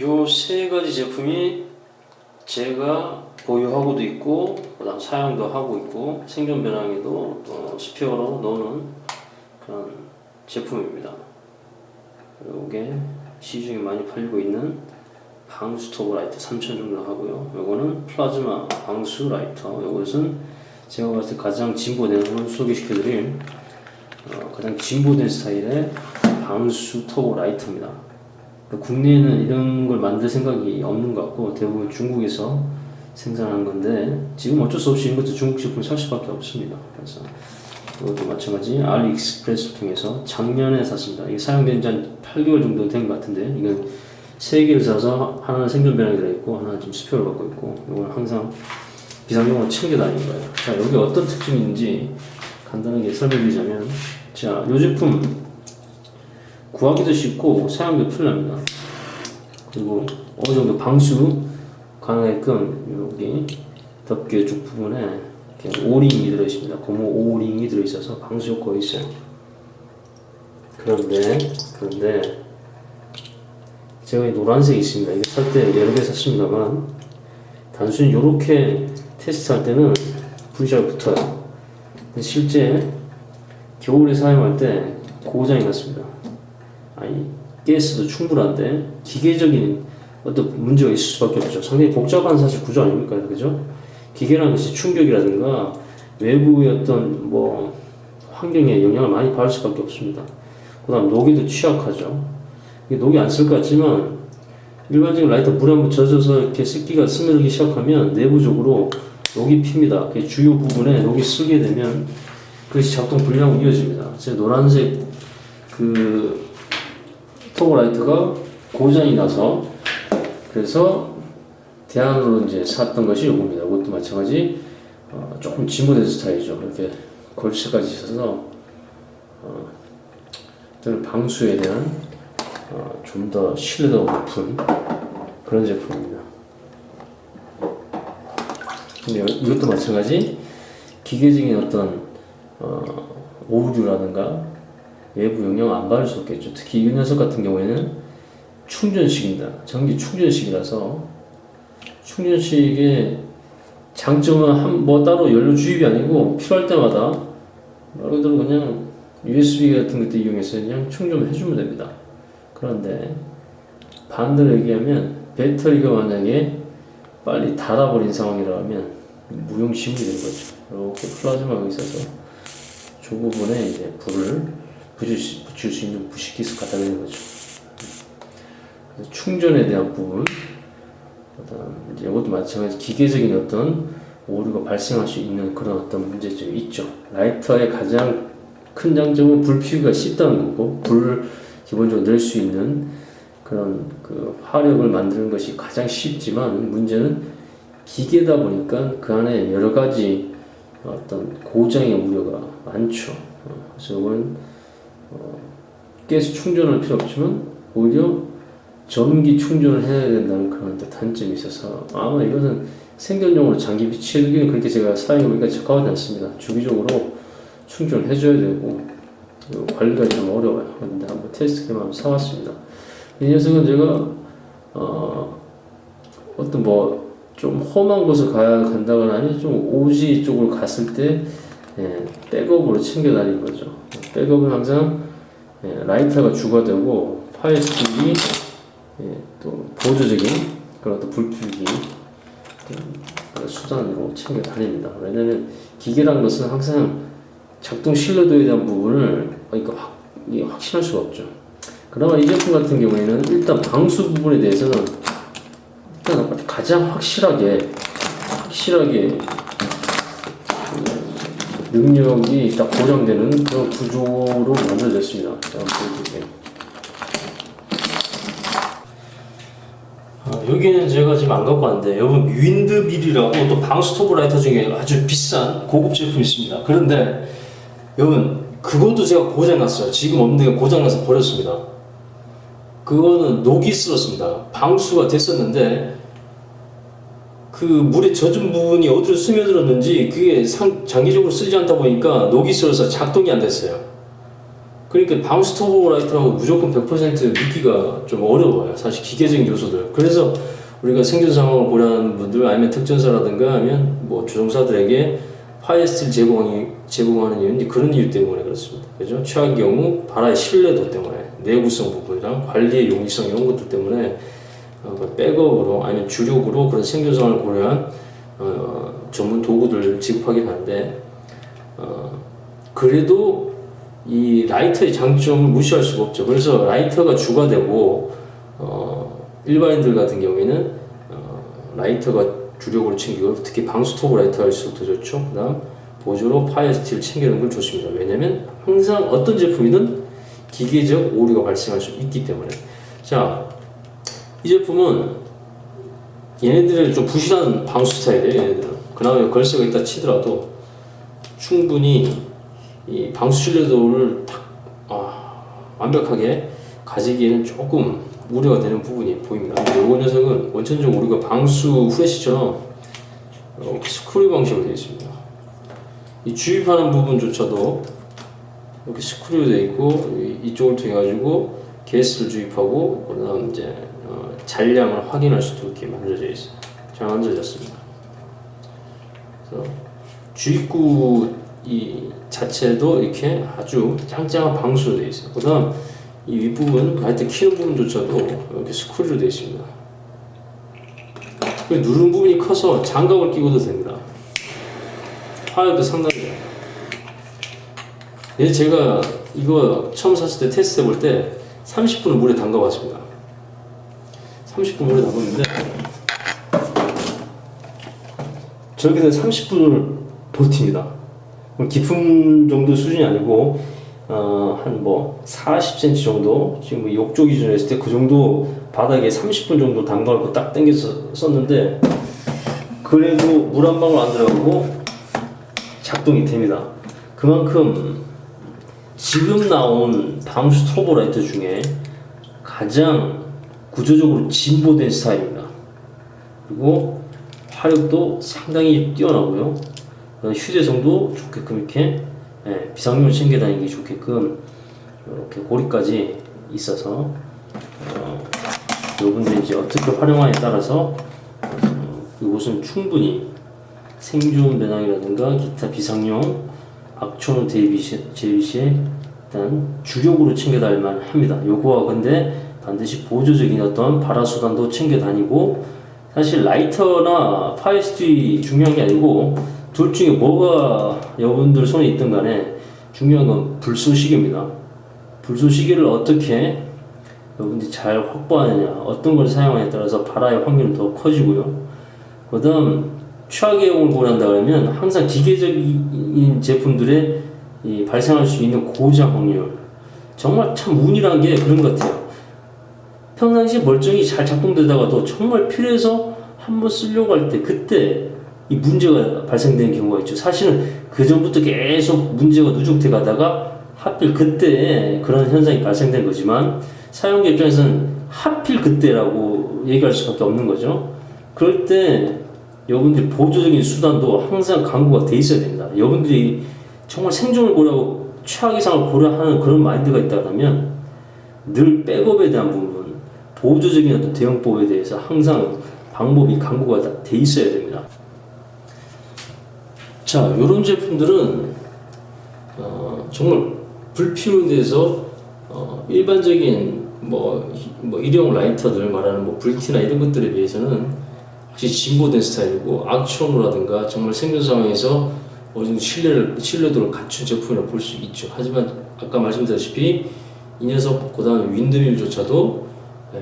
요 세 가지 제품이 제가 보유하고도 있고 그다음 사용도 하고 있고 생존 변환에도 또 스페어로 넣는 그런 제품입니다. 그리고 이게 시중에 많이 팔리고 있는 방수 토브 라이터 3천 정도 하고요. 요거는 플라즈마 방수 라이터. 요것은 제가 봤을 때 가장 진보된 오늘 소개시켜드릴 어, 가장 진보된 스타일의 방수 토브 라이터입니다. 국내에는 이런 걸 만들 생각이 없는 것 같고 대부분 중국에서 생산하는 건데 지금 어쩔 수 없이 이것도 중국 제품 살 수밖에 없습니다. 그래서 이것도 마찬가지 알리익스프레스 통해서 작년에 샀습니다. 이게 사용된 지 한 8개월 정도 된 것 같은데 이건 세 개를 사서 하나는 생존 변환이 들어있고 하나는 지금 스페어를 갖고 있고 이건 항상 비상용으로 챙겨 다니는 거예요. 자 여기 어떤 특징이 있는지 간단하게 설명드리자면 자 이 제품 구하기도 쉽고 사용도 편합니다. 그리고 어느 정도 방수 가능하게끔 여기 덮개 쪽 부분에 이렇게 오링이 들어 있습니다. 고무 오링이 들어 있어서 방수 효과가 있어요. 그런데 그런데 제가 이 노란색이 있습니다. 이게 살때 여러 개 샀습니다만 단순히 이렇게 테스트할 때는 불이 잘 붙어요. 실제 겨울에 사용할 때 고장이 났습니다. 아니 가스도 충분한데 기계적인 어떤 문제가 있을 수밖에 없죠. 상당히 복잡한 사실 구조 아닙니까, 그죠? 기계라는 것이 충격이라든가 외부의 어떤 뭐 환경에 영향을 많이 받을 수밖에 없습니다. 그다음 녹이도 취약하죠. 녹이 안 쓸 것 같지만 일반적인 라이터 물에 한번 젖어서 이렇게 습기가 스며들기 시작하면 내부적으로 녹이 핍니다. 그 주요 부분에 녹이 쓰게 되면 그것이 작동 불량으로 이어집니다. 제 노란색 그 토그 라이트가 고장이 나서 그래서 대안으로 이제 샀던 것이 이겁니다. 이것도 마찬가지 어, 조금 진보된 스타일이죠. 이렇게 골스까지 있어서 어, 방수에 대한 어, 좀 더 신뢰도가 높은 그런 제품입니다. 근데 이것도 마찬가지 기계적인 어떤 어, 오류라든가 외부 영향 안 받을 수 없겠죠. 특히 이 녀석 같은 경우에는 충전식입니다. 전기 충전식이라서 충전식의 장점은 한 뭐 따로 연료 주입이 아니고 필요할 때마다 말 그대로 그냥 USB 같은 것도 이용해서 그냥 충전을 해주면 됩니다. 그런데 반대로 얘기하면 배터리가 만약에 빨리 닳아버린 상황이라면 무용지물이 되는 거죠. 이렇게 플라즈마가 있어서 저 부분에 이제 불을 붙일 수, 붙일 수 있는 부식기수 갖다 대는 거죠. 충전에 대한 부분, 이것도 마찬가지 기계적인 어떤 오류가 발생할 수 있는 그런 어떤 문제점이 있죠. 라이터의 가장 큰 장점은 불 피우기가 쉽다는 거고 불을 기본적으로 낼 수 있는 그런 그 화력을 만드는 것이 가장 쉽지만 문제는 기계다 보니까 그 안에 여러 가지 어떤 고장의 우려가 많죠. 어, 그래서 이건 어, 가스 충전할 필요 없지만 오히려 전기 충전을 해야 된다는 그런 또 단점이 있어서 아마 이것은 생존용으로 장기 비치해두기는 그렇게 제가 사용해보니까 적합하지 않습니다. 주기적으로 충전을 해줘야 되고 그 관리가 좀 어려워요. 근데 한번 테스트 겸 한번 사왔습니다. 이 녀석은 제가 어, 어떤 뭐 좀 험한 곳을 가야 간다거나 아니면 좀 오지 쪽으로 갔을 때 예, 백업으로 챙겨 다니는 거죠. 백업은 항상 예, 라이터가 주가 되고 파이어 스틱이 예, 또 보조적인 그런 또 불필기 수단으로 챙겨 다닙니다. 왜냐면 기계라는 것은 항상 작동 신뢰도에 대한 부분을 그러니까 확, 이게 확신할 수가 없죠. 그나마 이 제품 같은 경우에는 일단 방수 부분에 대해서는 일단 가장 확실하게 확실하게 그 능력이 딱 보장되는 그런 구조로 만들어졌습니다. 아, 여기는 제가 지금 안 갖고 왔는데 여러분 윈드밀이라고 또 방스토브 라이터 중에 아주 비싼 고급 제품이 있습니다. 그런데 여러분 그것도 제가 고장났어요. 지금 없는데 고장나서 버렸습니다. 그거는 녹이 쓸었습니다. 방수가 됐었는데 그 물에 젖은 부분이 어디로 스며들었는지 그게 상, 장기적으로 쓰지 않다 보니까 녹이 쓸어서 작동이 안 됐어요. 그러니까 바운스 터보 라이트라고 무조건 100% 믿기가 좀 어려워요. 사실 기계적인 요소들. 그래서 우리가 생존 상황을 고려하는 분들 아니면 특전사라든가 하면 뭐 조종사들에게 파이어스틸 제공이 제공하는 이유는 그런 이유 때문에 그렇습니다. 그죠? 최악의 경우 바라의 신뢰도 때문에 내구성 부분이랑 관리의 용이성 이런 것들 때문에 어, 그 백업으로 아니면 주력으로 그런 생존 상황을 고려한 어, 전문 도구들을 지급하긴 하는데 어, 그래도 이 라이터의 장점을 무시할 수가 없죠. 그래서 라이터가 주가 되고 어, 일반인들 같은 경우에는 어, 라이터가 주력으로 챙기고 특히 방수톱 라이터일수록 더 좋죠. 그다음 보조로 파이어 스틸 챙기는 걸 좋습니다. 왜냐면 항상 어떤 제품이든 기계적 오류가 발생할 수 있기 때문에 자 이 제품은 얘네들은 좀 부실한 방수 스타일이에요. 얘네들은 그나마 걸쇠가 있다 치더라도 충분히 이 방수 신뢰도를 딱 아, 완벽하게 가지기에는 조금 우려가 되는 부분이 보입니다. 근데 이 녀석은 원천적으로 우리가 방수 후레쉬처럼 이렇게 스크류 방식으로 되어 있습니다. 이 주입하는 부분조차도 이렇게 스크류 되어 있고 이- 이쪽을 통해 가지고 게스를 주입하고 그다음 이제 어, 잔량을 확인할 수도 있게 만들어져 있어요. 잘 만들어졌습니다. 그래서 주입구 이 자체도 이렇게 아주 짱짱한 방수로 되어 있어요. 그다음 이 윗부분 라이트 키는 부분조차도 이렇게 스크류로 되어 있습니다. 그 누르는 부분이 커서 장갑을 끼고도 됩니다. 화력도 상당해요. 예, 제가 이거 처음 샀을 때 테스트 해볼 때 30분을 물에 담가 봤습니다. 30분 물에 담갔는데 저기서 30분을 버팁니다. 뭐 깊은 정도 수준이 아니고 어, 한 뭐 40cm 정도 지금 뭐 욕조 기준으로 했을 때 그 정도 바닥에 30분 정도 담가놓고 딱 당겨서 썼는데 그래도 물 한 방울 안 들어가고 작동이 됩니다. 그만큼 지금 나온 방수 터보라이트 중에 가장 구조적으로 진보된 스타일입니다. 그리고 화력도 상당히 뛰어나고요. 어, 휴대성도 좋게끔 이렇게 예, 비상용을 챙겨 다니기 좋게끔 이렇게 고리까지 있어서 어, 여러분들이 이제 어떻게 활용하냐에 따라서 어, 이곳은 충분히 생존 배낭이라든가 기타 비상용 악천후 대비 시, 제비 시에 일단 주력으로 챙겨 다닐 만 합니다. 요거와 근데 반드시 보조적인 어떤 발화 수단도 챙겨 다니고 사실 라이터나 파이스트이 중요한 게 아니고 둘 중에 뭐가 여러분들 손에 있든 간에 중요한 건 불쏘시개입니다. 불쏘시개를 어떻게 여러분들이 잘 확보하느냐, 어떤 걸 사용하냐에 따라서 발화의 확률은 더 커지고요. 그 다음, 최악의 경우를 고려한다 그러면 항상 기계적인 제품들의 이 발생할 수 있는 고장 확률. 정말 참 운이란 게 그런 것 같아요. 평상시에 멀쩡히 잘 작동되다가도 정말 필요해서 한번 쓰려고 할 때 그때 이 문제가 발생되는 경우가 있죠. 사실은 그 전부터 계속 문제가 누적돼 가다가 하필 그때 그런 현상이 발생된 거지만 사용자 입장에서는 하필 그때라고 얘기할 수밖에 없는 거죠. 그럴 때 여러분들 보조적인 수단도 항상 강구가 돼 있어야 됩니다. 여러분들이 정말 생존을 고려하고 최악 이상을 고려하는 그런 마인드가 있다면 늘 백업에 대한 부분, 보조적인 어떤 대응법에 대해서 항상 방법이 강구가 다돼 있어야 됩니다. 자, 이런 제품들은 어, 정말 불필요한 데서 어, 일반적인 뭐, 뭐 일용 라이터들 말하는 뭐 불티나 이런 것들에 비해서는 확실히 진보된 스타일이고 악천후라든가 정말 생존 상황에서 어느 정도 신뢰를, 신뢰도를 갖춘 제품이라고 볼 수 있죠. 하지만 아까 말씀드렸다시피 이 녀석 그 다음에 윈드밀조차도 예,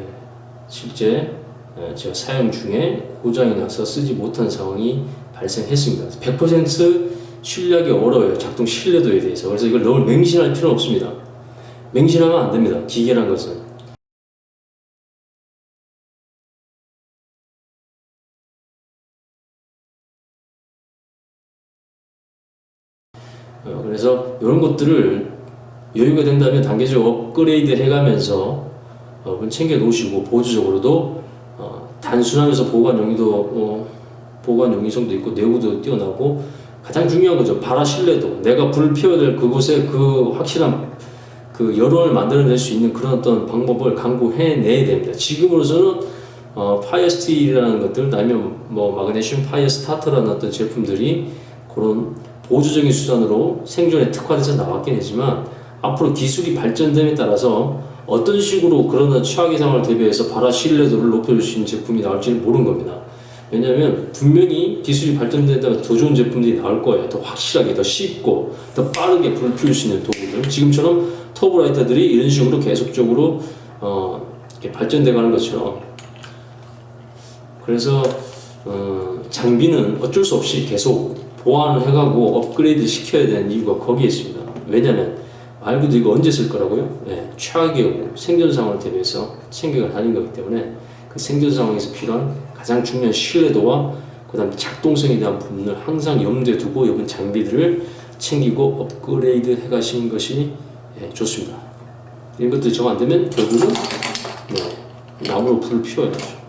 실제 예, 제가 사용 중에 고장이 나서 쓰지 못한 상황이 발생했습니다. 100% 신뢰하기 어려워요. 작동 신뢰도에 대해서. 그래서 이걸 너무 맹신할 필요는 없습니다. 맹신하면 안 됩니다. 기계란 것은. 그래서 이런 것들을 여유가 된다면 단계적으로 업그레이드 해가면서 어, 챙겨 놓으시고 보조적으로도 어, 단순하면서 보관 용이도 어, 보관 용이성도 있고 내구도 뛰어나고 가장 중요한 거죠. 발화 신뢰도. 내가 불 피워야 될 그곳에 그 확실한 그 여론을 만들어낼 수 있는 그런 어떤 방법을 강구해내야 됩니다. 지금으로서는 어, 파이어스틸이라는 것들, 아니면 뭐 마그네슘 파이어 스타터라는 어떤 제품들이 그런 보조적인 수단으로 생존에 특화돼서 나왔긴 하지만 앞으로 기술이 발전됨에 따라서 어떤 식으로 그런 최악의 상황을 대비해서 발화 신뢰도를 높여줄 수 있는 제품이 나올지는 모르는 겁니다. 왜냐하면 분명히 기술이 발전된다면 더 좋은 제품들이 나올 거예요. 더 확실하게, 더 쉽고, 더 빠르게 불을 피울 수 있는 도구들. 지금처럼 터보라이터들이 이런 식으로 계속적으로 어, 이렇게 발전돼 가는 것처럼. 그래서 어, 장비는 어쩔 수 없이 계속 보완을 해가고 업그레이드 시켜야 되는 이유가 거기에 있습니다. 왜냐면 말 그대로 언제 쓸 거라고요? 네, 최악의 경우 생존 상황을 대비해서 챙겨가 다닌 거기 때문에 그 생존 상황에서 필요한 가장 중요한 신뢰도와 그 다음 작동성에 대한 부분을 항상 염두에 두고 이번 장비들을 챙기고 업그레이드 해 가시는 것이 예, 좋습니다. 이런 것들이 정 안 되면 결국은 네, 나무로 불을 피워야 되죠.